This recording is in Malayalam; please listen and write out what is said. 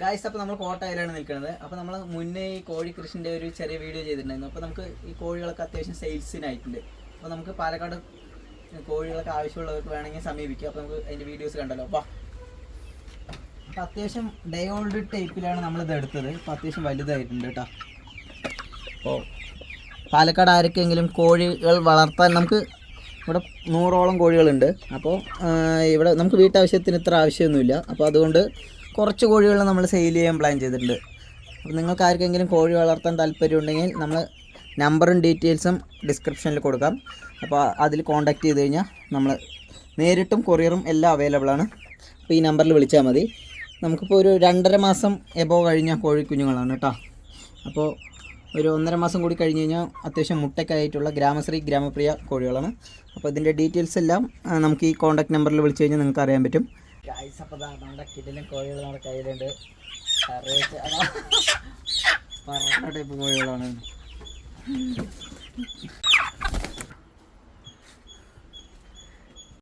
ഗായ്സ് അപ്പോൾ നമ്മൾ കോട്ടയിലാണ് നിൽക്കുന്നത്. അപ്പോൾ നമ്മൾ മുന്നേ ഈ കോഴി കൃഷിന്റെ ഒരു ചെറിയ വീഡിയോ ചെയ്തിട്ടുണ്ടായിരുന്നു. അപ്പോൾ നമുക്ക് ഈ കോഴികളൊക്കെ അത്യാവശ്യം സെയിൽസിനായിട്ടുണ്ട് അപ്പോൾ നമുക്ക് പാലക്കാട് കോഴികളൊക്കെ ആവശ്യമുള്ളവർക്ക് വേണമെങ്കിൽ സമീപിക്കാം. അപ്പോൾ നമുക്ക് അതിന്റെ വീഡിയോസ് കണ്ടല്ലോ. അപ്പോൾ അപ്പോൾ അത്യാവശ്യം ഡേ ഓൾഡ് ടൈപ്പിലാണ് നമ്മളിത് എടുത്തത്. അപ്പോൾ അത്യാവശ്യം വലുതായിട്ടുണ്ട് കേട്ടോ അപ്പോൾ പാലക്കാട് ആരൊക്കെയെങ്കിലും കോഴികൾ വളർത്താൻ നമുക്ക് ഇവിടെ നൂറോളം കോഴികളുണ്ട്. അപ്പോൾ ഇവിടെ നമുക്ക് വീട്ടാവശ്യത്തിന് ഇത്ര ആവശ്യമൊന്നുമില്ല. അപ്പോൾ അതുകൊണ്ട് കുറച്ച് കോഴികൾ നമ്മൾ സെയിൽ ചെയ്യാൻ പ്ലാൻ ചെയ്തിട്ടുണ്ട്. അപ്പോൾ നിങ്ങൾക്ക് ആർക്കെങ്കിലും കോഴി വളർത്താൻ താല്പര്യമുണ്ടെങ്കിൽ നമ്മൾ നമ്പറും ഡീറ്റെയിൽസും ഡിസ്ക്രിപ്ഷനിൽ കൊടുക്കാം. അപ്പോൾ അതിൽ കോൺടാക്ട് ചെയ്ത് കഴിഞ്ഞാൽ നമ്മൾ നേരിട്ടും കൊറിയറും എല്ലാം അവൈലബിൾ ആണ്. അപ്പോൾ ഈ നമ്പറിൽ വിളിച്ചാൽ മതി. നമുക്കിപ്പോൾ ഒരു രണ്ടര മാസം എബോ കഴിഞ്ഞ കോഴിക്കുഞ്ഞുങ്ങളാണ് കേട്ടോ. അപ്പോൾ ഒരു ഒന്നര മാസം കൂടി കഴിഞ്ഞ് കഴിഞ്ഞാൽ അത്യാവശ്യം മുട്ടയ്ക്കായിട്ടുള്ള ഗ്രാമശ്രീ ഗ്രാമപ്രിയ കോഴികളാണ്. അപ്പോൾ ഇതിന്റെ ഡീറ്റെയിൽസ് എല്ലാം നമുക്ക് ഈ കോൺടാക്ട് നമ്പറിൽ വിളിച്ച് കഴിഞ്ഞാൽ നിങ്ങൾക്ക് അറിയാൻ പറ്റും. ഗൈസ് അപ്പോൾ നമ്മുടെ കിടിലും കോഴികൾ നമ്മുടെ കയ്യിലുണ്ട്. പറഞ്ഞ ടൈപ്പ് കോഴികളാണ്.